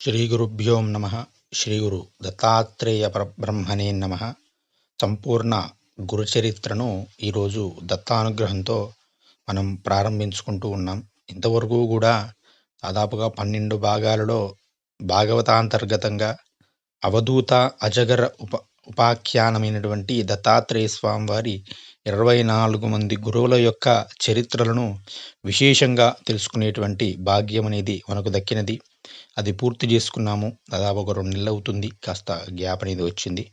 శ్రీ గురుభ్యోం నమ. శ్రీ గురు దత్తాత్రేయ పరబ్రహ్మణే నమ. సంపూర్ణ గురుచరిత్రను ఈరోజు దత్తానుగ్రహంతో మనం ప్రారంభించుకుంటూ ఉన్నాం. ఇంతవరకు కూడా దాదాపుగా పన్నెండు భాగాలలో భాగవతాంతర్గతంగా అవధూత అజగర ఉప ఉపాఖ్యానమైనటువంటి దత్తాత్రేయ స్వామి వారి ఇరవై నాలుగు మంది గురువుల యొక్క చరిత్రలను విశేషంగా తెలుసుకునేటువంటి భాగ్యం అనేది మనకు దక్కినది. అది పూర్తి చేసుకున్నాము. దాదాపు ఒక రెండు నెలలు అవుతుంది. కాస్త గ్యాప్ అనేది వచ్చింది.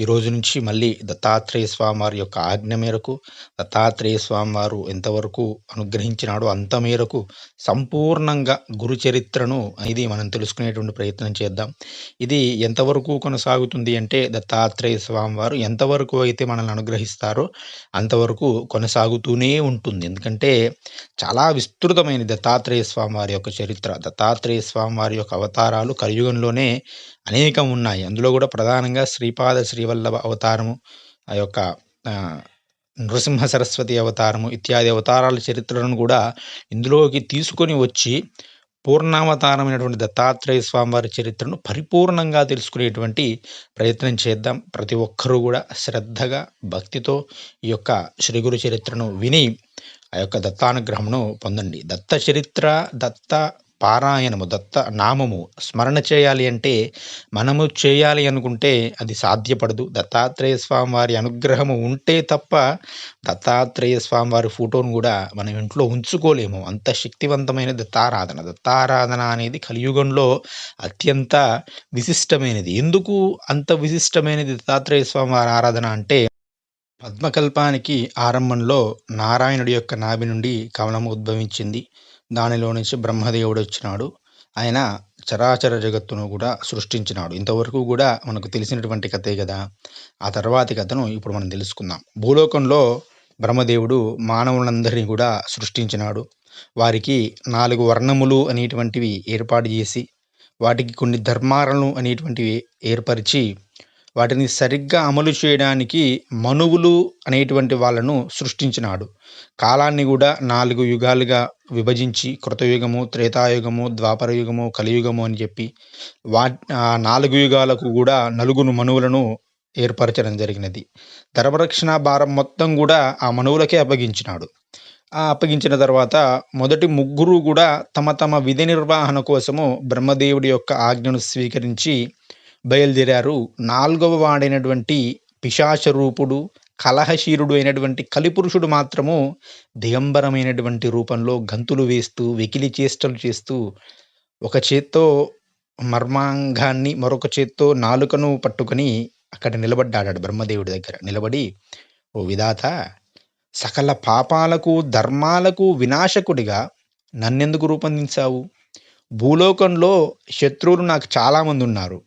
ఈ రోజు నుంచి మళ్ళీ దత్తాత్రేయ స్వామి వారి యొక్క ఆజ్ఞ మేరకు దత్తాత్రేయ స్వామి వారు ఎంతవరకు అనుగ్రహించినాడో అంత మేరకు సంపూర్ణంగా గురు చరిత్రను మనం తెలుసుకునేటువంటి ప్రయత్నం చేద్దాం. ఇది ఎంతవరకు కొనసాగుతుంది అంటే దత్తాత్రేయ స్వామి వారు ఎంతవరకు అయితే మనల్ని అనుగ్రహిస్తారో అంతవరకు కొనసాగుతూనే ఉంటుంది. ఎందుకంటే చాలా విస్తృతమైన దత్తాత్రేయ స్వామి వారి యొక్క చరిత్ర. దత్తాత్రేయ స్వామి వారి యొక్క అవతారాలు కలియుగంలోనే అనేకం ఉన్నాయి అందులో కూడా ప్రధానంగా శ్రీపాద శ్రీవల్లభ అవతారము ఆ యొక్క నృసింహ సరస్వతి అవతారము ఇత్యాది అవతారాల చరిత్రలను కూడా ఇందులోకి తీసుకొని వచ్చి పూర్ణావతారమైనటువంటి దత్తాత్రేయ స్వామివారి చరిత్రను పరిపూర్ణంగా తెలుసుకునేటువంటి ప్రయత్నం చేద్దాం. ప్రతి ఒక్కరూ కూడా శ్రద్ధగా భక్తితో ఈ యొక్క శ్రీగురు చరిత్రను విని ఆ యొక్క దత్తానుగ్రహమును పొందండి. దత్త చరిత్ర దత్త పారాయణము దత్త నామము స్మరణ చేయాలి అంటే మనము చేయాలి అనుకుంటే అది సాధ్యపడదు. దత్తాత్రేయ స్వామి వారి అనుగ్రహము ఉంటే తప్ప దత్తాత్రేయ స్వామి వారి ఫోటోను కూడా మనం ఇంట్లో ఉంచుకోలేము. అంత శక్తివంతమైన దత్తారాధన. దత్తారాధన అనేది కలియుగంలో అత్యంత విశిష్టమైనది. ఎందుకు అంత విశిష్టమైనది దత్తాత్రేయ స్వామి వారి ఆరాధన అంటే పద్మకల్పానికి ఆరంభంలో నారాయణుడి యొక్క నాభి నుండి కవనము ఉద్భవించింది. దానిలో నుంచి బ్రహ్మదేవుడు వచ్చినాడు. ఆయన చరాచర జగత్తును కూడా సృష్టించినాడు. ఇంతవరకు కూడా మనకు తెలిసినటువంటి కథే కదా. ఆ తర్వాతి కథను ఇప్పుడు మనం తెలుసుకుందాం. భూలోకంలో బ్రహ్మదేవుడు మానవులందరినీ కూడా సృష్టించినాడు. వారికి నాలుగు వర్ణములు అనేటువంటివి ఏర్పాటు చేసి వాటికి కొన్ని ధర్మాలను అనేటువంటివి ఏర్పరిచి వాటిని సరిగ్గా అమలు చేయడానికి మనువులు అనేటువంటి వాళ్ళను సృష్టించినాడు. కాలాన్ని కూడా నాలుగు యుగాలుగా విభజించి కృతయుగము త్రేతాయుగము ద్వాపర యుగము కలియుగము అని చెప్పి వా నాలుగు యుగాలకు కూడా నలుగురు మనువులను ఏర్పరచడం జరిగినది. ధర్మరక్షణ భారం మొత్తం కూడా ఆ మనువులకే అప్పగించినాడు. ఆ అప్పగించిన తర్వాత మొదటి ముగ్గురు కూడా తమ తమ విధి నిర్వహణ కోసము బ్రహ్మదేవుడి యొక్క ఆజ్ఞను స్వీకరించి బయలుదేరారు. నాలుగవ వాడైనటువంటి పిశాచరూపుడు కలహశీరుడు అయినటువంటి కలిపురుషుడు మాత్రము దిగంబరమైనటువంటి రూపంలో గంతులు వేస్తూ వెకిలి చేష్టలు చేస్తూ ఒక చేత్తో మర్మాంగాన్ని మరొక చేత్తో నాలుకను పట్టుకొని అక్కడ నిలబడ్డాడు బ్రహ్మదేవుడి దగ్గర. నిలబడి ఓ విధాత సకల పాపాలకు ధర్మాలకు వినాశకుడిగా నన్నెందుకు రూపొందించావు? భూలోకంలో శత్రువులు నాకు చాలామంది ఉన్నారు.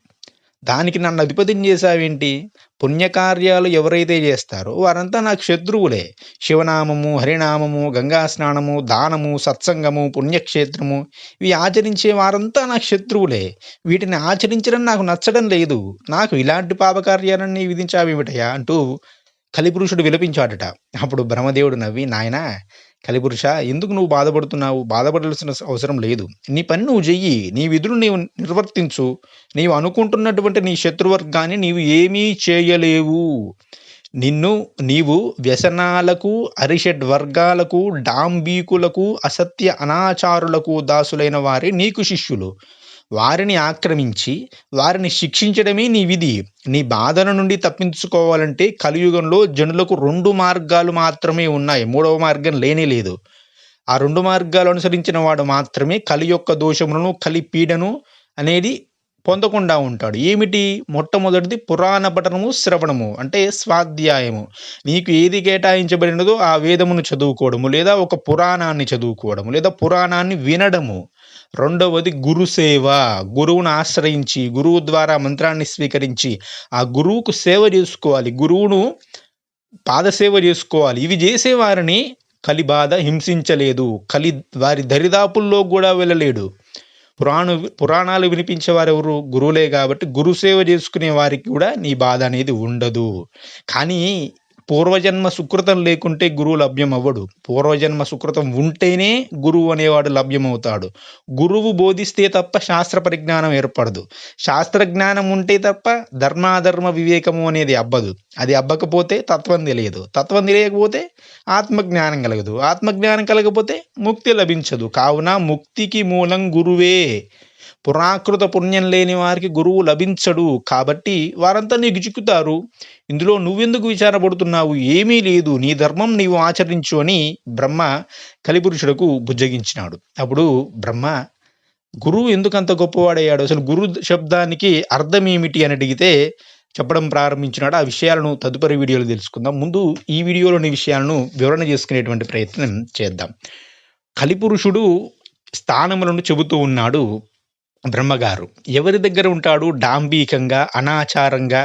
దానికి నన్ను అధిపతిని చేశావేంటి? పుణ్యకార్యాలు ఎవరైతే చేస్తారో వారంతా నాకు శత్రువులే. శివనామము హరినామము గంగా స్నానము దానము సత్సంగము పుణ్యక్షేత్రము ఇవి ఆచరించే వారంతా నాకు శత్రువులే. వీటిని ఆచరించడం నాకు నచ్చడం లేదు. నాకు ఇలాంటి పాపకార్యాలన్నీ విధించావేమిటయా అంటూ కలిపురుషుడు విలపించాడట. అప్పుడు బ్రహ్మదేవుడు నవ్వి నాయనా కలిపురుష ఎందుకు నువ్వు బాధపడుతున్నావు? బాధపడాల్సిన అవసరం లేదు. నీ పని నువ్వు చెయ్యి. నీ విధులు నీవు నిర్వర్తించు. నీవు అనుకుంటున్నటువంటి నీ శత్రువర్గాన్ని నీవు ఏమీ చేయలేవు. నిన్ను నీవు వ్యసనాలకు అరిషడ్ వర్గాలకు డాంబీకులకు అసత్య అనాచారులకు దాసులైన వారే నీకు శిష్యులు. వారిని ఆక్రమించి వారిని శిక్షించడమే నీ విధి. నీ బాధల నుండి తప్పించుకోవాలంటే కలియుగంలో జనులకు రెండు మార్గాలు మాత్రమే ఉన్నాయి. మూడవ మార్గం లేనే లేదు. ఆ రెండు మార్గాలు అనుసరించిన వాడు మాత్రమే కలి యొక్క దోషములను కలి పీడను అనేది పొందకుండా ఉంటాడు. ఏమిటి? మొట్టమొదటిది పురాణ పఠనము శ్రవణము అంటే స్వాధ్యాయము. నీకు ఏది కేటాయించబడినదో ఆ వేదమును చదువుకోవడము లేదా ఒక పురాణాన్ని చదువుకోవడము లేదా పురాణాన్ని వినడము. రెండవది గురుసేవ గురువును ఆశ్రయించి గురువు ద్వారా మంత్రాన్ని స్వీకరించి ఆ గురువుకు సేవ చేసుకోవాలి. గురువును పాదసేవ చేసుకోవాలి. ఇవి చేసేవారిని కలి బాధ హింసించలేదు. కలి వారి దరిదాపుల్లో కూడా వెళ్ళలేడు. పురాణ పురాణాలు వినిపించేవారు ఎవరు గురువులే కాబట్టి గురుసేవ చేసుకునే వారికి కూడా నీ బాధ అనేది ఉండదు. కానీ పూర్వజన్మ సుకృతం లేకుంటే గురువు లభ్యం అవ్వడు పూర్వజన్మ సుకృతం ఉంటేనే గురువు అనేవాడు లభ్యమవుతాడు. గురువు బోధిస్తే తప్ప శాస్త్ర పరిజ్ఞానం ఏర్పడదు. శాస్త్ర జ్ఞానం ఉంటే తప్ప ధర్మాధర్మ వివేకము అనేది అబ్బదు. అది అబ్బకపోతే తత్వం తెలియదు. తత్వం తెలియకపోతే ఆత్మజ్ఞానం కలగదు. ఆత్మజ్ఞానం కలగకపోతే ముక్తి లభించదు. కావున ముక్తికి మూలం గురువే. పురాకృత పుణ్యం లేని వారికి గురువు లభించడు. కాబట్టి వారంతా నీకు చిక్కుతారు. ఇందులో నువ్వెందుకు విచారపడుతున్నావు? ఏమీ లేదు. నీ ధర్మం నీవు ఆచరించు అని బ్రహ్మ కలిపురుషులకు బుజ్జగించినాడు. అప్పుడు బ్రహ్మ గురువు ఎందుకు అంత గొప్పవాడయ్యాడు? అసలు గురు శబ్దానికి అర్థం ఏమిటి అని అడిగితే చెప్పడం ప్రారంభించినాడు. ఆ విషయాలను తదుపరి వీడియోలో తెలుసుకుందాం. ముందు ఈ వీడియోలోని విషయాలను వివరణ చేసుకునేటువంటి ప్రయత్నం చేద్దాం. కలిపురుషుడు స్థానములను చెబుతూ ఉన్నాడు. బ్రహ్మగారు. ఎవరి దగ్గర ఉంటాడు? డాంబీకంగా అనాచారంగా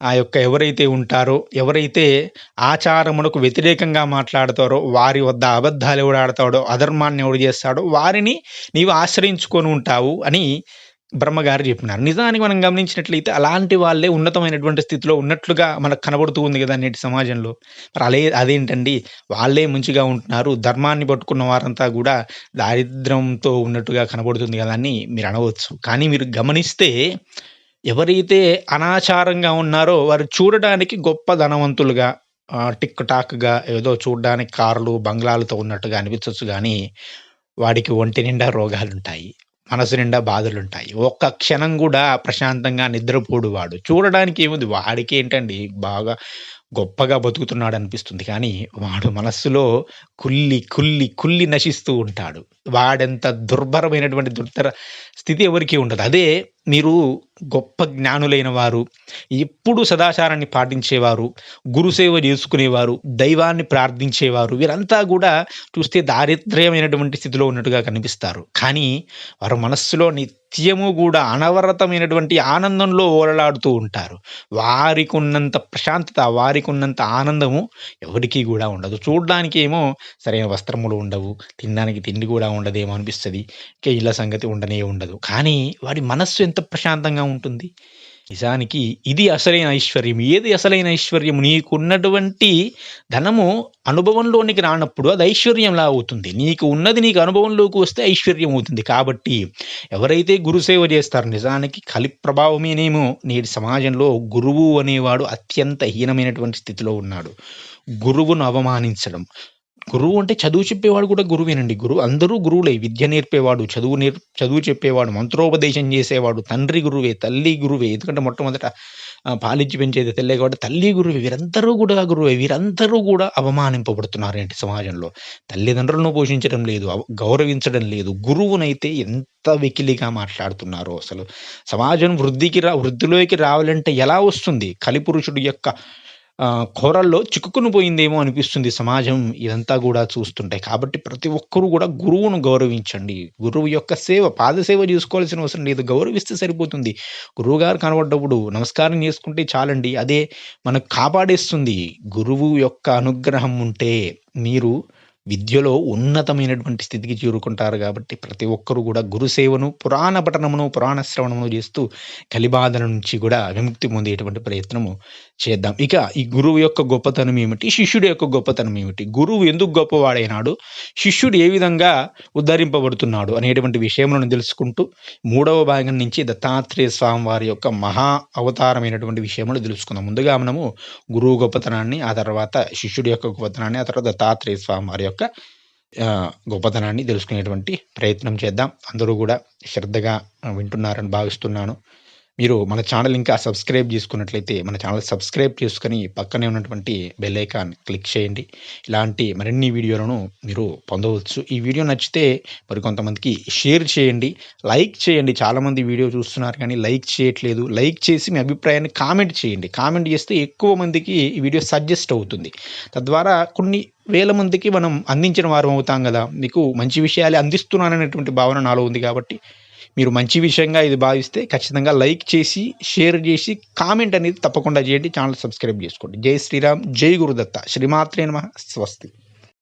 ఆ యొక్క ఎవరైతే ఉంటారో ఎవరైతే ఆచారమునకు వ్యతిరేకంగా మాట్లాడతారో వారి వద్ద అబద్ధాలు ఎవడు ఆడతాడో అధర్మాన్ని ఎవడు చేస్తాడో వారిని నీవు ఆశ్రయించుకొని ఉంటావు అని బ్రహ్మగారు చెప్పినారు. నిజానికి మనం గమనించినట్లయితే అలాంటి వాళ్ళే ఉన్నతమైనటువంటి స్థితిలో ఉన్నట్లుగా మనకు కనబడుతూ ఉంది కదా నేటి సమాజంలో. మరి అలే అదేంటండి? వాళ్ళే మంచిగా ఉంటున్నారు. ధర్మాన్ని పట్టుకున్న వారంతా కూడా దారిద్ర్యంతో ఉన్నట్టుగా కనబడుతుంది కదా అని మీరు అనవచ్చు. కానీ మీరు గమనిస్తే ఎవరైతే అనాచారంగా ఉన్నారో వారు చూడడానికి గొప్ప ధనవంతులుగా టిక్ టాక్గా ఏదో చూడడానికి కార్లు బంగ్లాలతో ఉన్నట్టుగా అనిపించవచ్చు కానీ వాడికి ఒంటి నిండా రోగాలుంటాయి. మనసు నిండా బాధలుంటాయి. ఒక్క క్షణం కూడా ప్రశాంతంగా నిద్రపోడు వాడు చూడడానికి ఏముంది? వాడికి ఏంటండి? బాగా గొప్పగా బతుకుతున్నాడు అనిపిస్తుంది. కానీ వాడు మనస్సులో కుల్లి కుల్లి కుల్లి నశిస్తూ ఉంటాడు. వాడెంత దుర్భరమైనటువంటి దుర్ధర స్థితి ఎవరికీ ఉండదు. అదే మీరు గొప్ప జ్ఞానులైన వారు ఎప్పుడు సదాచారాన్ని పాటించేవారు గురుసేవ చేసుకునేవారు దైవాన్ని ప్రార్థించేవారు వీరంతా కూడా చూస్తే దారిద్ర్యమైనటువంటి స్థితిలో ఉన్నట్టుగా కనిపిస్తారు. కానీ వారి మనస్సులో నిత్యము కూడా అనవరతమైనటువంటి ఆనందంలో ఓలలాడుతూ ఉంటారు. వారికి ఉన్నంత ప్రశాంతత వారికి ఉన్నంత ఆనందము ఎవరికీ కూడా ఉండదు. చూడడానికి ఏమో సరైన వస్త్రములు ఉండవు తినడానికి తిండి కూడా ఉండదేమో అనిపిస్తుంది ఇంకా ఇళ్ళ సంగతి ఉండనే ఉండదు. కానీ వాడి మనస్సు ఎంత ప్రశాంతంగా ఉంటుంది? నిజానికి ఇది అసలైన ఐశ్వర్యం. ఏది అసలైన ఐశ్వర్యం? నీకున్నటువంటి ధనము అనుభవంలోనికి రానప్పుడు అది ఐశ్వర్యంలా అవుతుంది. నీకు ఉన్నది నీకు అనుభవంలోకి వస్తే ఐశ్వర్యం అవుతుంది. కాబట్టి ఎవరైతే గురుసేవ చేస్తారో నిజానికి కలి ప్రభావమేనేమో నేటి సమాజంలో గురువు అనేవాడు అత్యంత హీనమైనటువంటి స్థితిలో ఉన్నాడు. గురువును అవమానించడం గురువు అంటే చదువు చెప్పేవాడు కూడా గురువేనండి. గురువు అందరూ గురువులే. విద్య నేర్పేవాడు చదువు నేర్ చదువు చెప్పేవాడు మంత్రోపదేశం చేసేవాడు తండ్రి గురువే తల్లి గురువే ఎందుకంటే మొట్టమొదట పాలించి పెంచేది తెల్లే కాబట్టి తల్లి గురువే. వీరందరూ కూడా గురువే. వీరందరూ కూడా అవమానింపబడుతున్నారు ఏంటి సమాజంలో. తల్లిదండ్రులను పోషించడం లేదు గౌరవించడం లేదు. గురువునైతే ఎంత వెకిలిగా మాట్లాడుతున్నారో అసలు. సమాజం వృద్ధికి రా వృద్ధిలోకి రావాలంటే ఎలా వస్తుంది? కలిపురుషుడు యొక్క కూరల్లో చిక్కుకుని పోయిందేమో అనిపిస్తుంది సమాజం. ఇదంతా కూడా చూస్తుంటాయి కాబట్టి ప్రతి ఒక్కరూ కూడా గురువును గౌరవించండి. గురువు యొక్క సేవ పాదసేవ చేసుకోవాల్సిన అవసరం లేదు. గౌరవిస్తే సరిపోతుంది. గురువుగారు కనబడ్డప్పుడు నమస్కారం చేసుకుంటే చాలండి. అదే మనకు కాపాడేస్తుంది. గురువు యొక్క అనుగ్రహం ఉంటే మీరు విద్యలో ఉన్నతమైనటువంటి స్థితికి చేరుకుంటారు కాబట్టి ప్రతి ఒక్కరూ కూడా గురుసేవను పురాణ పఠనమును పురాణ శ్రవణమును చేస్తూ కలిబాధల నుంచి కూడా విముక్తి పొందేటువంటి ప్రయత్నము చేద్దాం. ఇక ఈ గురువు యొక్క గొప్పతనం ఏమిటి? శిష్యుడి యొక్క గొప్పతనం ఏమిటి? గురువు ఎందుకు గొప్పవాడైనాడు? శిష్యుడు ఏ విధంగా ఉద్ధరింపబడుతున్నాడు అనేటువంటి విషయములను తెలుసుకుంటూ మూడవ భాగం నుంచి దత్తాత్రేయ స్వామి వారి యొక్క మహా అవతారమైనటువంటి విషయములు తెలుసుకుందాం. ముందుగా మనము గురువు గొప్పతనాన్ని ఆ తర్వాత శిష్యుడి యొక్క గొప్పతనాన్ని ఆ తర్వాత దత్తాత్రేయ స్వామి వారి యొక్క యొక్క గొప్పతనాన్ని తెలుసుకునేటువంటి ప్రయత్నం చేద్దాం. అందరూ కూడా శ్రద్ధగా వింటున్నారని భావిస్తున్నాను. మీరు మన ఛానల్ ఇంకా సబ్స్క్రైబ్ చేసుకున్నట్లయితే మన ఛానల్ సబ్స్క్రైబ్ చేసుకుని పక్కనే ఉన్నటువంటి బెల్ ఐకాన్ క్లిక్ చేయండి. ఇలాంటి మరిన్ని వీడియోలను మీరు పొందవచ్చు. ఈ వీడియో నచ్చితే మరి కొంతమందికి షేర్ చేయండి. లైక్ చేయండి. చాలామంది వీడియో చూస్తున్నారు కానీ లైక్ చేయట్లేదు. లైక్ చేసి మీ అభిప్రాయాన్ని కామెంట్ చేయండి. కామెంట్ చేస్తే ఎక్కువ మందికి ఈ వీడియో సజెస్ట్ అవుతుంది. తద్వారా కొన్ని వేల మందికి మనం అందించిన వారం అవుతాం కదా. మీకు మంచి విషయాలు అందిస్తున్నాననేటువంటి భావన నాలో ఉంది కాబట్టి మీరు మంచి విషయంగా ఇది భావిస్తే ఖచ్చితంగా లైక్ చేసి షేర్ చేసి కామెంట్ అనేది తప్పకుండా చేయండి. ఛానల్ సబ్స్క్రైబ్ చేసుకోండి. జై శ్రీరామ్ జై గురుదత్త. శ్రీమాత్రే నమ. స్వస్తి.